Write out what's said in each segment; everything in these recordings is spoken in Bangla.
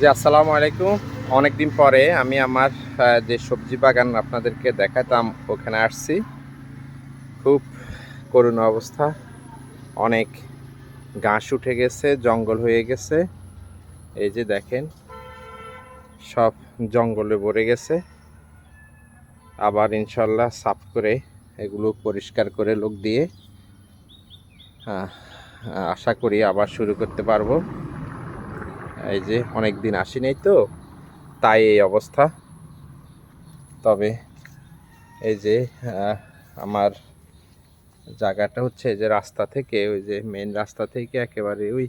জি আসসালামু আলাইকুম। অনেক দিন পরে আমি আমার যে সবজি বাগান আপনাদেরকে দেখাতাম ওখানে আসছি। খুব করুণ অবস্থা। অনেক ঘাস উঠে গেছে জঙ্গল হয়ে গেছে। এই যে দেখেন সব জঙ্গলে ভরে গেছে। আবার ইনশাল্লাহ সাফ করে এগুলো পরিষ্কার করে লোক দিয়ে আহ, আশা করি আবার শুরু করতে পারব। এই যে অনেক দিন আসি নাই তো, তাই এই অবস্থা। তবে এই যে আমার জায়গাটা হচ্ছে যে রাস্তা থেকে, ওই যে মেন রাস্তা থেকে একেবারে ওই,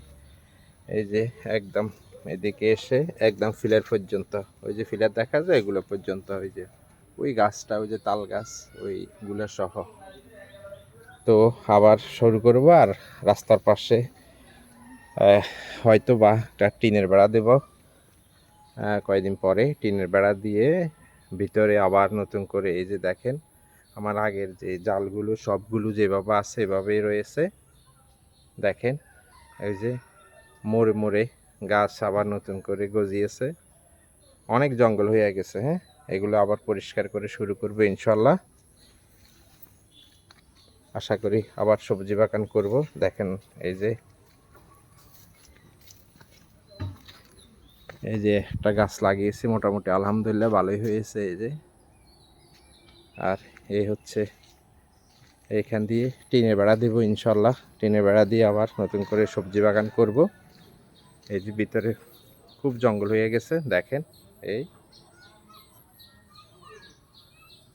এই যে একদম এদিকে এসে একদম ফিলার পর্যন্ত, ওই যে ফিলার দেখা যায় এগুলো পর্যন্ত, ওই যে, ওই গাছটা, ওই যে তাল গাছ, ওইগুলো সহ। তো আবার শুরু করব আর রাস্তার পাশে হয়তো বা একটা টিনের বেড়া দেব। আহ, কয়দিন পরে টিনের বেড়া দিয়ে ভিতরে আবার নতুন করে এই যে দেখেন আমার আগের যে জালগুলো সবগুলো যেভাবে আছে এভাবেই রয়েছে। দেখেন এই যে মোড়ে মোড়ে গাছ আবার নতুন করে গজিয়েছে। অনেক জঙ্গল হয়ে গেছে হ্যাঁ? এগুলো আবার পরিষ্কার করে শুরু করব ইনশাল্লাহ। আশা করি আবার সবজি বাগান করব। দেখেন এই যে এই যে একটা গাছ লাগিয়েছি, মোটামুটি আলহামদুলিল্লাহ ভালোই হয়েছে এই যে। আর এই হচ্ছে এইখান দিয়ে টিনের বেড়া দেবো ইনশাল্লাহ। টিনের বেড়া দিয়ে আবার নতুন করে সবজি বাগান করব। এই যে ভিতরে খুব জঙ্গল হয়ে গেছে, দেখেন এই।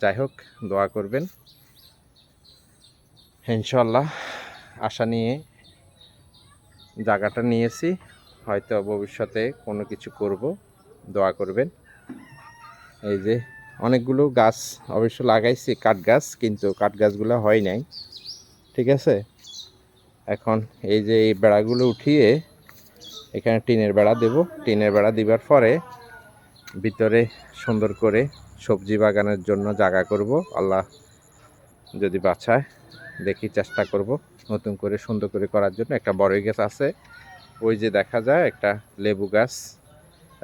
যাই হোক, দোয়া করবেন। ইনশাল্লাহ আশা নিয়ে জায়গাটা নিয়েছি। হয়তো ভবিষ্যতে কোনো কিছু করব, দোয়া করবেন। এই যে অনেকগুলো গাছ অবশ্য লাগাইছি কাঠ গাছ কিন্তু কাঠ গাছগুলো হয় নাই, ঠিক আছে? এখন এই যে এই বেড়াগুলো উঠিয়ে এখানে টিনের বেড়া দেব। টিনের বেড়া দিবার পরে ভিতরে সুন্দর করে সবজি বাগানের জন্য জায়গা করব। আল্লাহ যদি বাছায় দেখি চেষ্টা করব নতুন করে সুন্দর করে করার জন্য। একটা বড়ই গাছ আছে ওই যে দেখা যায় একটা লেবু গাছ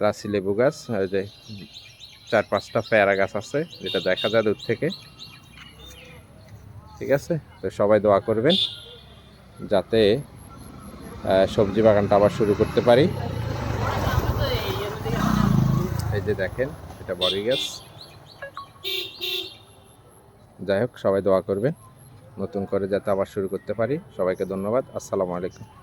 রাশি লেবু গাছ ওই যে চার পাঁচটা পেয়ারা গাছ আছে, যেটা দেখা যায় দূর থেকে। ঠিক আছে? তো সবাই দোয়া করবেন যাতে সবজি বাগানটা আবার শুরু করতে পারি। এই যে দেখেন, এটা বড়ই গাছ। যাই হোক, সবাই দোয়া করবেন। নতুন করে যাতে আবার শুরু করতে পারি। সবাইকে ধন্যবাদ। আসসালামু আলাইকুম।